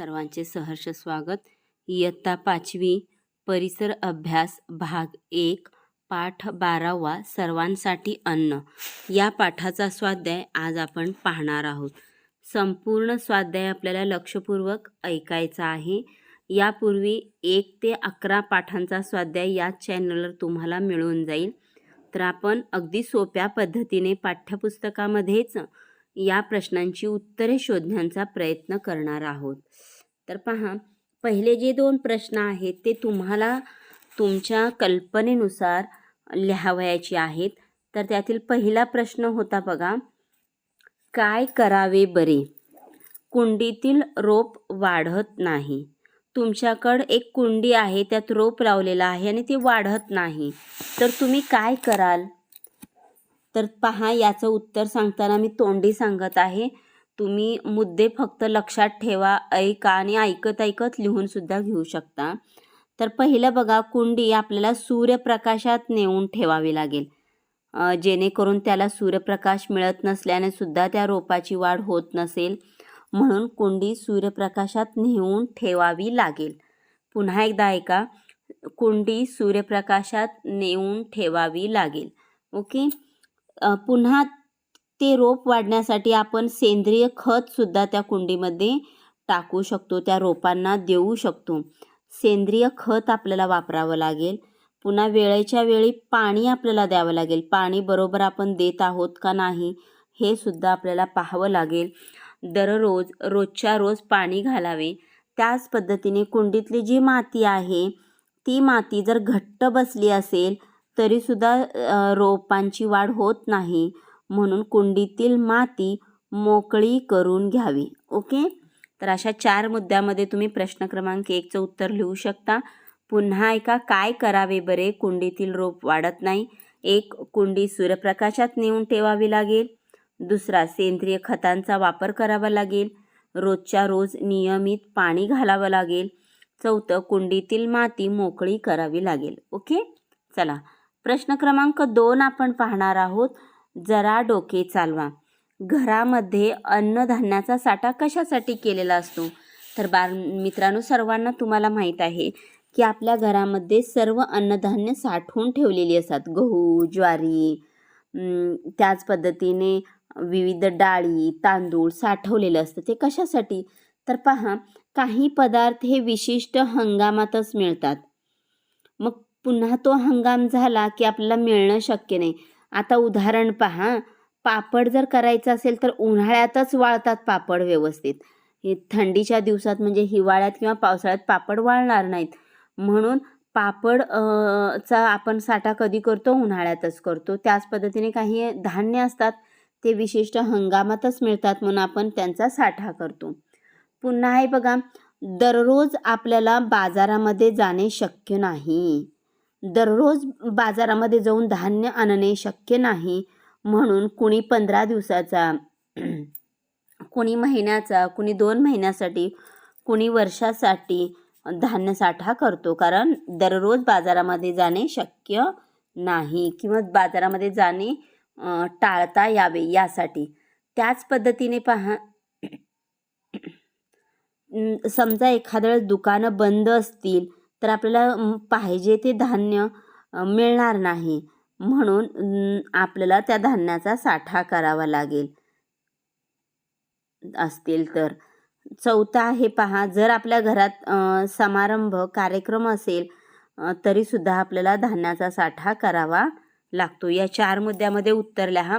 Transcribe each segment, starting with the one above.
सर्वांचे सहर्ष स्वागत. इयत्ता पाचवी परिसर अभ्यास भाग एक पाठ बारावा सर्वांसाठी अन्न. या पाठाचा स्वाध्याय आज आपण पाहणार आहोत. संपूर्ण स्वाध्याय आपल्याला लक्षपूर्वक ऐकायचा आहे. यापूर्वी एक ते अकरा पाठांचा स्वाध्याय या चॅनलवर तुम्हाला मिळून जाईल. तर आपण अगदी सोप्या पद्धतीने पाठ्यपुस्तकामध्येच या प्रश्नांची उत्तरे शोधण्याचा प्रयत्न करणार आहोत. तर पहा पहिले जे दोन प्रश्न आहेत ते तुम्हाला तुमच्या कल्पनेनुसार लिहावयाचे आहेत. तर त्यातील पहिला प्रश्न होता बघा काय करावे बरे? कुंडीतील रोप वाढत नाही. तुमच्याकडं एक कुंडी आहे त्यात रोप लावलेला आहे आणि ते वाढत नाही. तर तुम्ही काय कराल? तर पहा याचं उत्तर सांगताना मी तोंडी सांगत आहे. तुम्ही मुद्दे फक्त लक्षात ठेवा ऐका आणि ऐकत ऐकत लिहून सुद्धा घेऊ शकता. तर पहिलं बघा कुंडी आपल्याला सूर्यप्रकाशात नेऊन ठेवावी लागेल. जेणेकरून त्याला सूर्यप्रकाश मिळत नसल्याने सुद्धा त्या रोपाची वाढ होत नसेल. म्हणून कुंडी सूर्यप्रकाशात नेऊन ठेवावी लागेल. पुन्हा एकदा ऐका कुंडी सूर्यप्रकाशात नेऊन ठेवावी लागेल. ओके? पुन्हा ते रोप वाढण्यासाठी आपण सेंद्रिय खतसुद्धा त्या कुंडीमध्ये टाकू शकतो त्या रोपांना देऊ शकतो. सेंद्रिय खत आपल्याला वापरावं लागेल. पुन्हा वेळेच्या वेळी पाणी आपल्याला द्यावं लागेल. पाणी बरोबर आपण देत आहोत का नाही हे सुद्धा आपल्याला पाहावं लागेल. दररोज रोजच्या रोज पाणी घालावे. त्याच पद्धतीने कुंडीतली जी माती आहे ती माती जर घट्ट बसली असेल तरीसुद्धा रोपांची वाढ होत नाही. म्हणून कुंडीतील माती मोकळी करून घ्यावी. ओके? तर अशा चार मुद्द्यामध्ये तुम्ही प्रश्न क्रमांक एकचं उत्तर लिहू शकता. पुन्हा एका काय करावे बरे कुंडीतील रोप वाढत नाही? एक कुंडी सूर्यप्रकाशात नेऊन ठेवावी लागेल. दुसरा सेंद्रिय खतांचा वापर करावा लागेल. रोजच्या रोज नियमित पाणी घालावं लागेल. चौथं कुंडीतील माती मोकळी करावी लागेल. ओके? चला प्रश्न क्रमांक दोन आपण पाहणार आहोत. जरा डोके चालवा. घरामध्ये अन्नधान्याचा साठा कशासाठी केलेला असतो? तर बा मित्रांनो सर्वांना तुम्हाला माहीत आहे की आपल्या घरामध्ये सर्व अन्नधान्य साठवून ठेवलेली असतात. गहू ज्वारी त्याच पद्धतीने विविध डाळी तांदूळ साठवलेलं असतं. ते कशासाठी? तर पहा काही पदार्थ हे विशिष्ट हंगामातच मिळतात. मग पुन्हा तो हंगाम झाला की आपल्याला मिळणं शक्य नाही. आता उदाहरण पहा. पापड जर करायचं असेल तर उन्हाळ्यातच वाळतात पापड व्यवस्थित. हे थंडीच्या दिवसात म्हणजे हिवाळ्यात किंवा पावसाळ्यात पापड वाळणार नाहीत. म्हणून पापड चा आपण साठा कधी करतो? उन्हाळ्यातच करतो. त्याच पद्धतीने काही धान्य असतात ते विशिष्ट हंगामातच मिळतात म्हणून आपण त्यांचा साठा करतो. पुन्हा आहे बघा. दररोज आपल्याला बाजारामध्ये जाणे शक्य नाही. दररोज बाजारामध्ये जाऊन धान्य आणणे शक्य नाही म्हणून कुणी पंधरा दिवसाचा कुणी महिन्याचा कुणी दोन महिन्यासाठी कुणी वर्षासाठी धान्य साठा करतो. कारण दररोज बाजारामध्ये जाणे शक्य नाही किंवा बाजारामध्ये जाणे टाळता यावे यासाठी. त्याच पद्धतीने पहा समजा एखाद्या वेळेस दुकानं बंद असतील तर आपल्याला पाहिजे ते धान्य मिळणार नाही. म्हणून आपल्याला त्या धान्याचा साठा करावा लागेल. असतील तर. चौथा आहे पहा जर आपल्या घरात समारंभ कार्यक्रम असेल तरीसुद्धा आपल्याला धान्याचा साठा करावा लागतो. या चार मुद्द्यामध्ये उत्तरल्या हा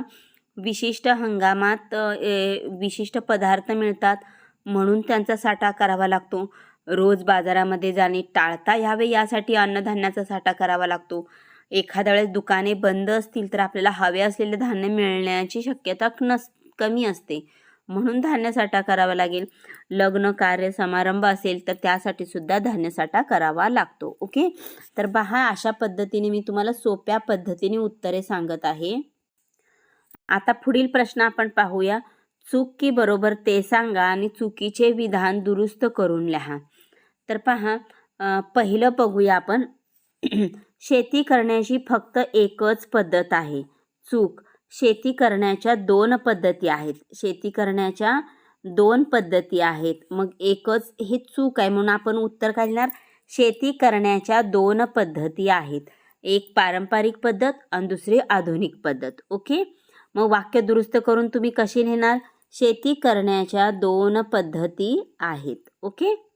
विशिष्ट हंगामात ए, विशिष्ट पदार्थ मिळतात म्हणून त्यांचा साठा करावा लागतो. रोज बाजारामध्ये जाणे टाळता यावे यासाठी अन्नधान्याचा साठा करावा लागतो. एखाद्या वेळेस दुकाने बंद असतील तर आपल्याला हवे असलेले धान्य मिळण्याची शक्यता नस कमी असते. म्हणून धान्य साठा करावा लागेल. लग्न कार्य समारंभ असेल तर त्यासाठी सुद्धा धान्य साठा करावा लागतो. ओके? तर पहा अशा पद्धतीने मी तुम्हाला सोप्या पद्धतीने उत्तरे सांगत आहे. आता पुढील प्रश्न आपण पाहूया. चूक की बरोबर ते सांगा आणि चुकीचे विधान दुरुस्त करून लिहा. तर पहा पहिलं बघूया आपण. शेती करण्याची फक्त एकच पद्धत आहे. चूक. शेती करण्याच्या दोन पद्धती आहेत. शेती करण्याच्या दोन पद्धती आहेत. मग एकच हे चूक आहे म्हणून आपण उत्तर काय लिहिणार शेती करण्याच्या दोन पद्धती आहेत. एक पारंपरिक पद्धत आणि दुसरी आधुनिक पद्धत. ओके? मग वाक्य दुरुस्त करून तुम्ही कशी लिहिणार? शेती करण्याच्या दोन पद्धती आहेत. ओके?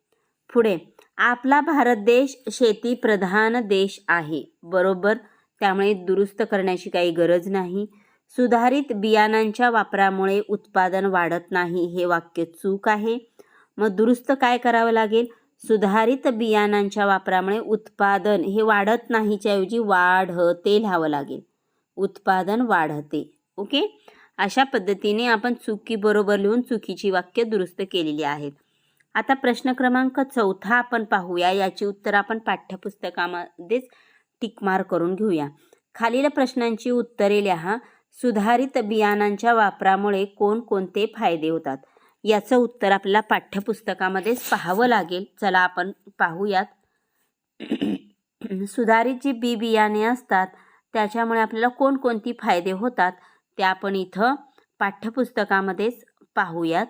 पुढे. आपला भारत देश शेतीप्रधान देश आहे. बरोबर? त्यामुळे दुरुस्त करण्याची काही गरज नाही. सुधारित बियाणांच्या वापरामुळे उत्पादन वाढत नाही हे वाक्य चूक आहे. मग दुरुस्त काय करावं लागेल? सुधारित बियाणांच्या वापरामुळे उत्पादन हे वाढत नाहीच्या ऐवजी वाढते लिहावं लागेल. उत्पादन वाढते. ओके? अशा पद्धतीने आपण चुकी बरोबर लिहून चुकीची वाक्य दुरुस्त केलेली आहेत. आता प्रश्न क्रमांक चौथा आपण पाहूया. याची उत्तर आपण पाठ्यपुस्तकामध्येच टिकमार करून घेऊया. खालील प्रश्नांची उत्तरे लिहा. सुधारित बियाणांच्या वापरामुळे कोणकोणते फायदे होतात? याचं उत्तर आपल्याला पाठ्यपुस्तकामध्येच पाहावं लागेल. चला आपण पाहूयात. सुधारित जी बी बियाणे असतात त्याच्यामुळे आपल्याला कोणकोणती फायदे होतात? ते आपण इथं पाठ्यपुस्तकामध्येच पाहूयात.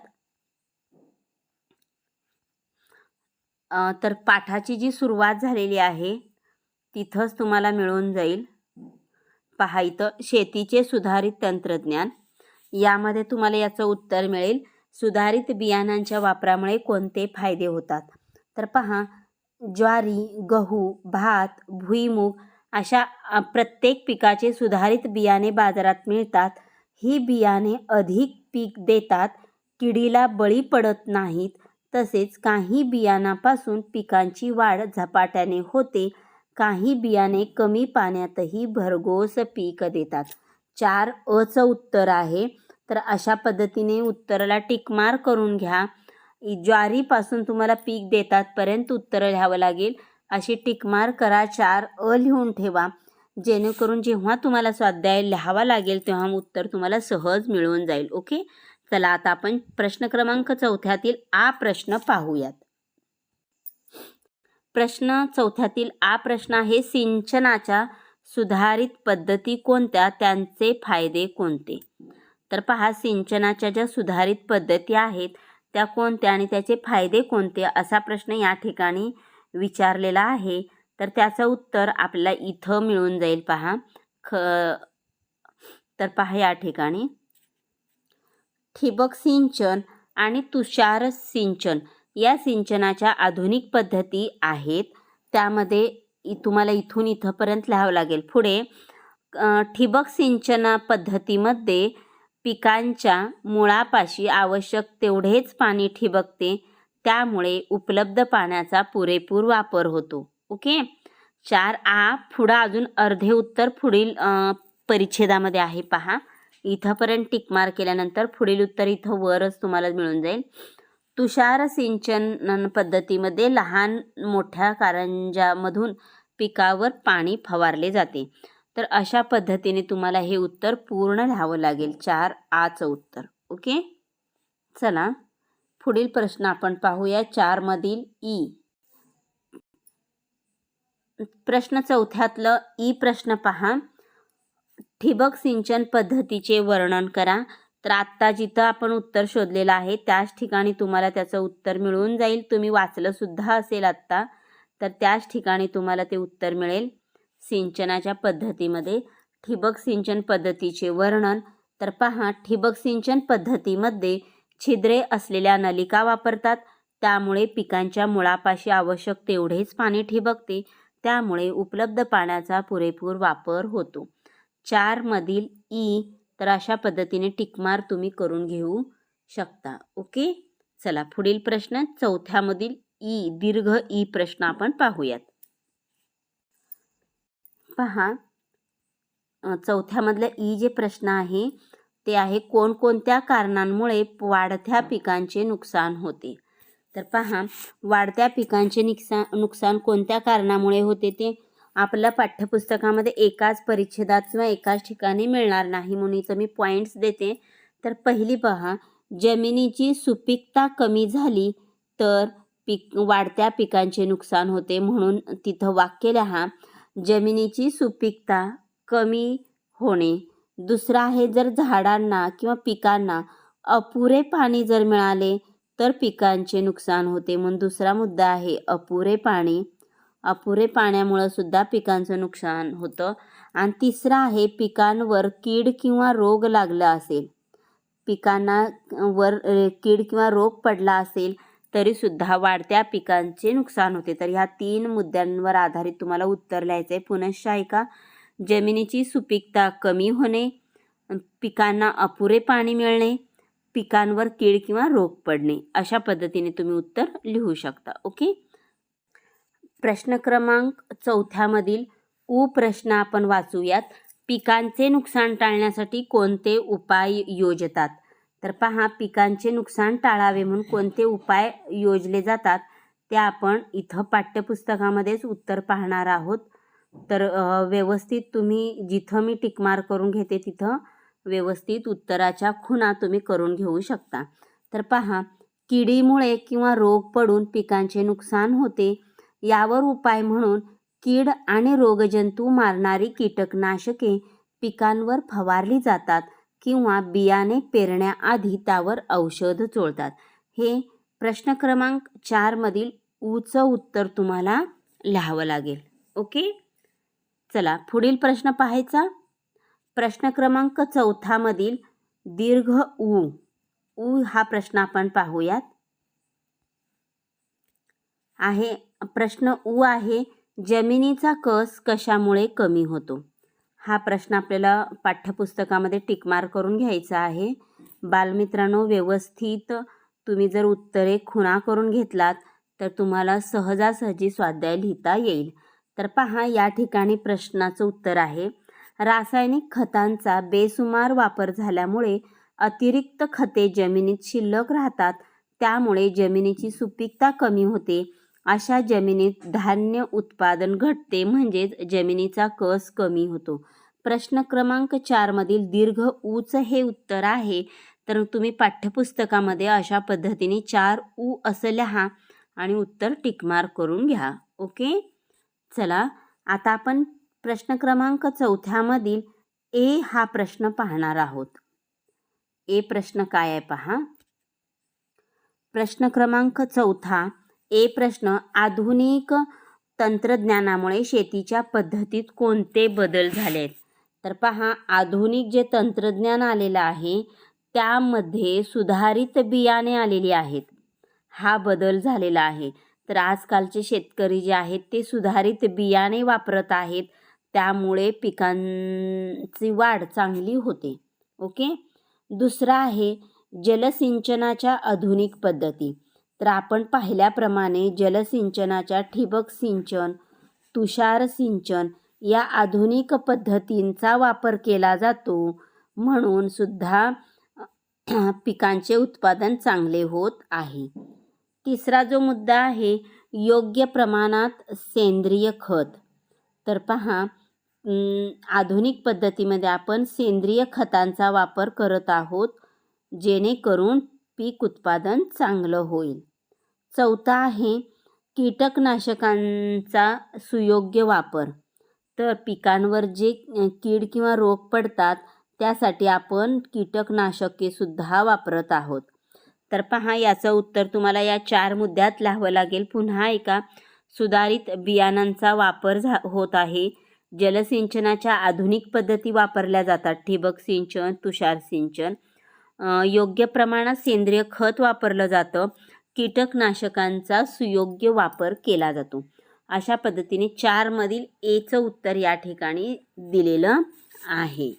तर पाठाची जी सुरुवात झालेली आहे तिथंच तुम्हाला मिळून जाईल. पहा इथं शेतीचे सुधारित तंत्रज्ञान. यामध्ये तुम्हाला याचं उत्तर मिळेल. सुधारित बियाणांच्या वापरामुळे कोणते फायदे होतात? तर पहा ज्वारी गहू भात भुईमूग अशा प्रत्येक पिकाचे सुधारित बियाणे बाजारात मिळतात. ही बियाणे अधिक पीक देतात. किडीला बळी पडत नाहीत. तसेच काही बियाणापासून पिकांची वाढ झपाट्याने होते. काही बियाणे कमी पाण्यातही भरघोस पीक देतात. चार अचं उत्तर आहे. तर अशा पद्धतीने उत्तराला टिकमार करून घ्या. ज्वारीपासून तुम्हाला पीक देतात पर्यंत उत्तरं लिहावं लागेल. अशी टिकमार करा. चार अ लिहून ठेवा. जेणेकरून जेव्हा तुम्हाला स्वाध्याय लिहावा लागेल तेव्हा उत्तर तुम्हाला सहज मिळून जाईल. ओके? चला आता आपण प्रश्न क्रमांक चौथ्यातील आ प्रश्न पाहूयात. प्रश्न चौथ्यातील आ प्रश्न आहे सिंचनाच्या सुधारित पद्धती कोणत्या? त्यांचे फायदे कोणते? तर पहा सिंचनाच्या ज्या सुधारित पद्धती आहेत त्या कोणत्या आणि त्याचे फायदे कोणते? असा प्रश्न या ठिकाणी विचारलेला आहे. तर त्याचं उत्तर आपल्याला इथं मिळून जाईल पहा. ख तर पहा या ठिकाणी. ठिबक सिंचन आणि तुषार सिंचन या सिंचनाच्या आधुनिक पद्धती आहेत. त्यामध्ये इ- तुम्हाला इथून इथंपर्यंत लिहावं लागेल. पुढे ठिबक सिंचन पद्धतीमध्ये पिकांच्या मुळापाशी आवश्यक तेवढेच पाणी ठिबकते. त्यामुळे उपलब्ध पाण्याचा पुरेपूर वापर होतो. ओके? चार आ पुढं अजून अर्धे उत्तर पुढील परिच्छेदामध्ये आहे. पहा. इथंपर्यंत टिकमार केल्यानंतर पुढील उत्तर इथं वरच तुम्हाला मिळून जाईल. तुषार सिंचन पद्धतीमध्ये लहान मोठ्या कारंजामधून पिकावर पाणी फवारले जाते. तर अशा पद्धतीने तुम्हाला हे उत्तर पूर्ण लिहावं लागेल. चार आचं उत्तर. ओके? चला पुढील प्रश्न आपण पाहूया. चारमधील ई. प्रश्न चौथ्यातलं ई प्रश्न पहा. ठिबक सिंचन पद्धतीचे वर्णन करा. तर आत्ता जिथं आपण उत्तर शोधलेलं आहे त्याच ठिकाणी तुम्हाला त्याचं उत्तर मिळून जाईल. तुम्ही वाचलंसुद्धा असेल आत्ता तर त्याच ठिकाणी तुम्हाला ते उत्तर मिळेल. सिंचनाच्या पद्धतीमध्ये ठिबक सिंचन पद्धतीचे वर्णन. तर पहा ठिबक सिंचन पद्धतीमध्ये छिद्रे असलेल्या नलिका वापरतात. त्यामुळे पिकांच्या मुळापाशी आवश्यक तेवढेच पाणी ठिबकते. त्यामुळे उपलब्ध पाण्याचा पुरेपूर वापर होतो. चारमधील ई तर अशा पद्धतीने टिकमार तुम्ही करून घेऊ शकता. ओके? चला पुढील प्रश्न चौथ्यामधील ई दीर्घ ई प्रश्न आपण पाहूयात. पहा चौथ्यामधलं ई जे प्रश्न आहे ते आहे कोणकोणत्या कारणांमुळे वाढत्या पिकांचे नुकसान होते. तर पहा वाढत्या पिकांचे नुकसान नुकसान कोणत्या कारणामुळे होते ते? आपल्या पाठ्यपुस्तकामध्ये एकाच परिच्छेदात किंवा एकाच ठिकाणी मिळणार नाही म्हणून इथं मी पॉईंट्स देते. तर पहिली पहा जमिनीची सुपीकता कमी झाली तर पीक वाढत्या पिकांचे नुकसान होते म्हणून तिथं वाक्य लिहा जमिनीची सुपीकता कमी होणे. दुसरं आहे जर झाडांना किंवा पिकांना अपुरे पाणी जर मिळाले तर पिकांचे नुकसान होते म्हणून दुसरा मुद्दा आहे अपुरे पाणी अपुरे पाण्यामुळं सुद्धा पिकांचं नुकसान होतं. आणि तिसरा आहे पिकांवर कीड किंवा रोग लागला असेल पिकांना वर कीड किंवा रोग पडला असेल तरीसुद्धा वाढत्या पिकांचे नुकसान होते. तर ह्या तीन मुद्द्यांवर आधारित तुम्हाला उत्तर लिहायचं आहे. पुनश्च ऐका. जमिनीची सुपीकता कमी होणे पिकांना अपुरे पाणी मिळणे पिकांवर कीड किंवा रोग पडणे अशा पद्धतीने तुम्ही उत्तर लिहू शकता. ओके? प्रश्न क्रमांक चौथ्यामधील उ प्रश्न आपण वाचूयात. पिकांचे नुकसान टाळण्यासाठी कोणते उपाय योजतात? तर पहा पिकांचे नुकसान टाळावे म्हणून कोणते उपाय योजले जातात ते आपण इथं पाठ्यपुस्तकामध्येच उत्तर पाहणार आहोत. तर व्यवस्थित तुम्ही जिथं मी टिकमार करून घेते तिथं व्यवस्थित उत्तराच्या खुणा तुम्ही करून घेऊ शकता. तर पहा किडीमुळे किंवा रोग पडून पिकांचे नुकसान होते यावर उपाय म्हणून कीड आणि रोगजंतू मारणारी कीटकनाशके पिकांवर फवारली जातात किंवा बियाणे पेरण्याआधी त्यावर औषध चोळतात. हे प्रश्न क्रमांक चारमधील ऊचं उत्तर तुम्हाला लिहावं लागेल. ओके? चला पुढील प्रश्न पाहायचा. प्रश्न क्रमांक चौथामधील दीर्घ ऊ. ऊ हा प्रश्न आपण पाहूयात. आहे. प्रश्न ऊ आहे. जमिनीचा कस कशामुळे कमी होतो? हा प्रश्न आपल्याला पाठ्यपुस्तकामध्ये टिकमार करून घ्यायचा आहे. बालमित्रांनो व्यवस्थित तुम्ही जर उत्तरे खुणा करून घेतलात तर तुम्हाला सहजासहजी स्वाध्याय लिहिता येईल. तर पहा या ठिकाणी प्रश्नाचं उत्तर आहे. रासायनिक खतांचा बेसुमार वापर झाल्यामुळे अतिरिक्त खते जमिनीत शिल्लक राहतात. त्यामुळे जमिनीची सुपीकता कमी होते. अशा जमिनीत धान्य उत्पादन घटते म्हणजेच जमिनीचा कस कमी होतो. प्रश्न क्रमांक चारमधील दीर्घ ऊच हे उत्तर आहे. तर तुम्ही पाठ्यपुस्तकामध्ये अशा पद्धतीने चार ऊ असं लिहा आणि उत्तर टिकमार करून घ्या. ओके? चला आता आपण प्रश्न क्रमांक चौथ्यामधील ए हा प्रश्न पाहणार आहोत. ए प्रश्न काय आहे पहा. प्रश्न क्रमांक चौथा ए प्रश्न आधुनिक तंत्रज्ञानामुळे शेतीच्या पद्धतीत कोणते बदल झाले आहेत तर पहा आधुनिक जे तंत्रज्ञान आलेलं आहे त्यामध्ये सुधारित बियाणे आलेली आहेत. हा बदल झालेला आहे. तर आजकालचे शेतकरी जे आहेत ते सुधारित बियाणे वापरत आहेत. त्यामुळे पिकांची वाढ चांगली होते. ओके? दुसरा आहे जलसिंचनाच्या आधुनिक पद्धती. तर आपण पाहिल्याप्रमाणे जलसिंचनाच्या ठिबक सिंचन तुषार सिंचन या आधुनिक पद्धतींचा वापर केला जातो. म्हणून सुद्धा पिकांचे उत्पादन चांगले होत आहे. तिसरा जो मुद्दा आहे योग्य प्रमाणात सेंद्रिय खत. तर पहा आधुनिक पद्धतीमध्ये आपण सेंद्रिय खतांचा वापर करत आहोत जेणेकरून पीक उत्पादन चांगलं होईल. चौथा आहे कीटकनाशकांचा सुयोग्य वापर. तर पिकांवर जे कीड किंवा रोग पडतात त्यासाठी आपण कीटकनाशकेसुद्धा वापरत आहोत. तर पहा याचं उत्तर तुम्हाला या चार मुद्द्यात लिहावं लागेल. पुन्हा एका सुधारित बियाणांचा वापर झा होत आहे. जलसिंचनाच्या आधुनिक पद्धती वापरल्या जातात. ठिबक सिंचन तुषार सिंचन योग्य प्रमाणात सेंद्रिय खत वापरलं जातं. कीटकनाशकांचा सुयोग्य वापर केला जातो. अशा पद्धतीने चारमधील एचं उत्तर या ठिकाणी दिलेलं आहे.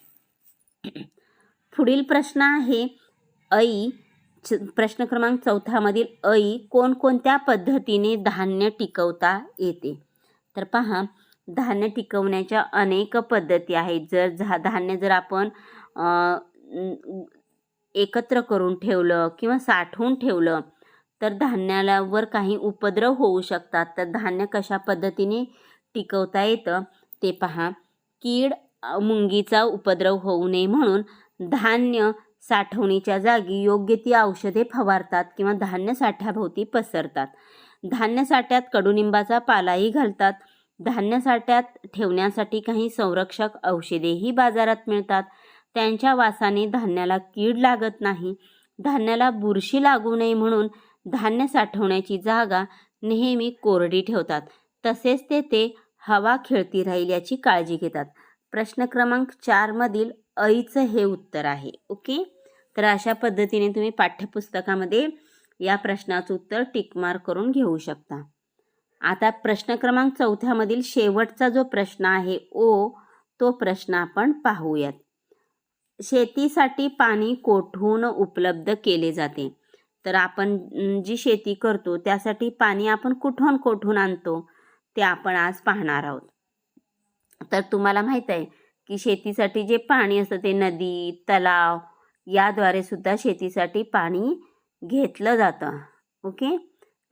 पुढील प्रश्न आहे ऐ च- प्रश्न क्रमांक चौथामधील ऐ कोणकोणत्या पद्धतीने धान्य टिकवता येते? तर पहा धान्य टिकवण्याच्या अनेक पद्धती आहेत. जर झा धान्य जर आपण एकत्र करून ठेवलं किंवा साठवून ठेवलं तर धान्याला काही उपद्रव होऊ शकतात. तर धान्य कशा पद्धतीने टिकवता येतं ते पहा. कीड मुंगीचा उपद्रव होऊ नये म्हणून धान्य साठवणीच्या जागी योग्य ती औषधे फवारतात किंवा धान्य साठ्याभोवती पसरतात. धान्य साठ्यात कडुनिंबाचा पालाही घालतात. धान्य साठ्यात ठेवण्यासाठी काही संरक्षक औषधेही बाजारात मिळतात. त्यांच्या वासाने धान्याला कीड लागत नाही. धान्याला बुरशी लागू नये म्हणून धान्य साठवण्याची जागा नेहमी कोरडी ठेवतात. तसेच तेथे हवा खेळती राहील याची काळजी घेतात. प्रश्न क्रमांक चारमधील अईचं हे उत्तर आहे. ओके? तर अशा पद्धतीने तुम्ही पाठ्यपुस्तकामध्ये या प्रश्नाचं उत्तर टिकमार करून घेऊ शकता. आता प्रश्न क्रमांक चौथ्यामधील शेवटचा जो प्रश्न आहे ओ तो प्रश्न आपण पाहूयात. शेतीसाठी पाणी कोठून उपलब्ध केले जाते? तर आपण जी शेती करतो त्यासाठी पाणी आपण कुठून कोठून आणतो ते आपण आज पाहणार आहोत. तर तुम्हाला माहीत आहे की शेतीसाठी जे पाणी असतं ते नदी तलाव याद्वारे सुद्धा शेतीसाठी पाणी घेतलं जातं. ओके?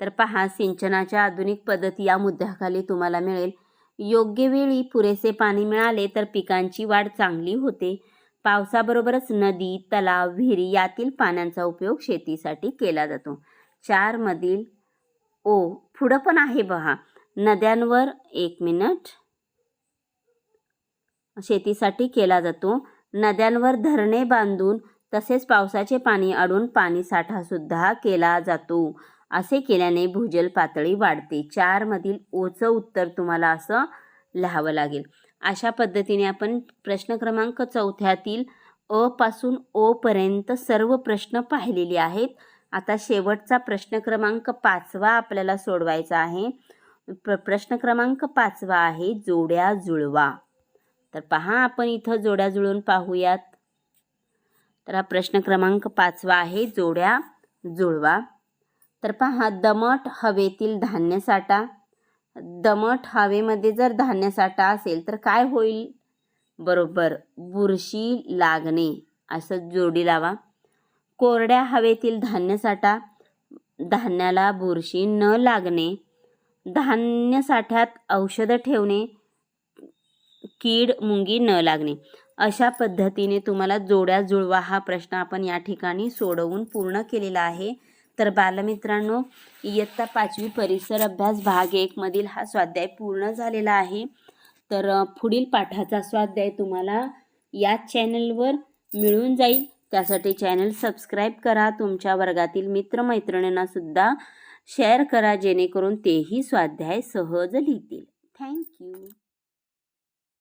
तर पहा सिंचनाच्या आधुनिक पद्धती या मुद्द्याखाली तुम्हाला मिळेल. योग्य वेळी पुरेसे पाणी मिळाले तर पिकांची वाढ चांगली होते. पावसाबरोबरच नदी तलाव विहिरी यातील पाण्याचा उपयोग शेतीसाठी केला जातो. चारमधील ओ पुढं पण आहे बहा नद्यांवर एक मिनिट. शेतीसाठी केला जातो. नद्यांवर धरणे बांधून तसेच पावसाचे पाणी अडून पाणी साठासुद्धा केला जातो. असे केल्याने भूजल पातळी वाढते. चारमधील ओचं उत्तर तुम्हाला असं लिहावं लागेल. अशा पद्धतीने आपण प्रश्न क्रमांक चौथ्यातील अ पासून ओ पर्यंत सर्व प्रश्न पाहिलेले आहेत. आता शेवटचा प्रश्न क्रमांक पाचवा आपल्याला सोडवायचा आहे. प्र प्रश्न क्रमांक पाचवा आहे जोड्या जुळवा. तर पहा आपण इथं जोड्या जुळून पाहूयात. तर हा प्रश्न क्रमांक पाचवा आहे जोड्या जुळवा. तर पहा दमट हवेतील धान्य साठा. दमट हवेमध्ये जर धान्य साठा असेल तर काय होईल? बरोबर बुरशी लागणे. असं जोडी लावा. कोरड्या हवेतील धान्य साठा धान्याला बुरशी न लागणे धान्य साठ्यात औषधं ठेवणे कीड मुंगी न लागणे. अशा पद्धतीने तुम्हाला जोड्या जुळवा. हा प्रश्न आपण या ठिकाणी सोडवून पूर्ण केलेला आहे. तर बालमित्रांनो इयत्ता पाचवी परिसर अभ्यास भाग एकमधील हा स्वाध्याय पूर्ण झालेला आहे. तर पुढील पाठाचा स्वाध्याय तुम्हाला याच चॅनलवर मिळून जाईल. त्यासाठी चॅनल सबस्क्राईब करा. तुमच्या वर्गातील मित्रमैत्रिणींनासुद्धा शेअर करा जेणेकरून तेही स्वाध्याय सहज लिहितील. थँक्यू.